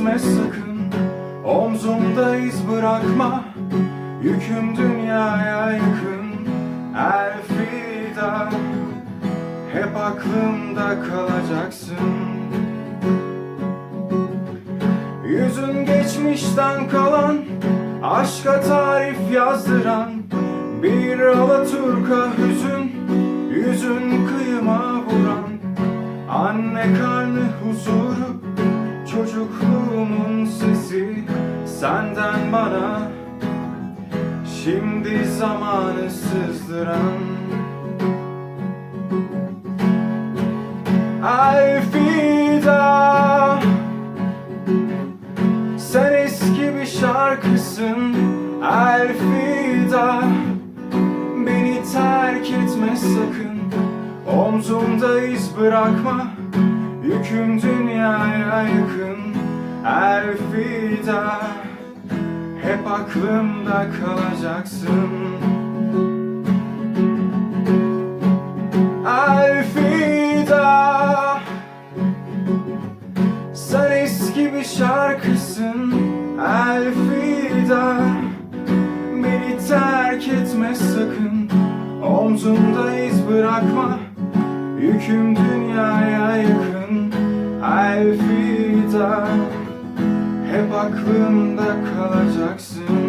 etme sakın. Omzumda iz bırakma. Yüküm dünyaya yakın. Elfida Hep aklımda kalacaksın. Yüzün geçmişten kalan Aşka tarif yazdıran Bir Alaturka hüzün Yüzün kıyıma vuran Anne huzuru Çocukluğumun sesi Senden bana Şimdi zamanı sızdıran. Alfida sen eski bir şarkısın Elfida. Beni terk etme sakın Omzumda iz bırakma Yüküm dünyaya yakın Elfida Hep aklımda kalacaksın. Elfida sen eski bir şarkısın. Elfida Beni terk etme sakın. Omzumda iz bırakma Yüküm dünyaya yakın. Elfida Hep aklımda kalacaksın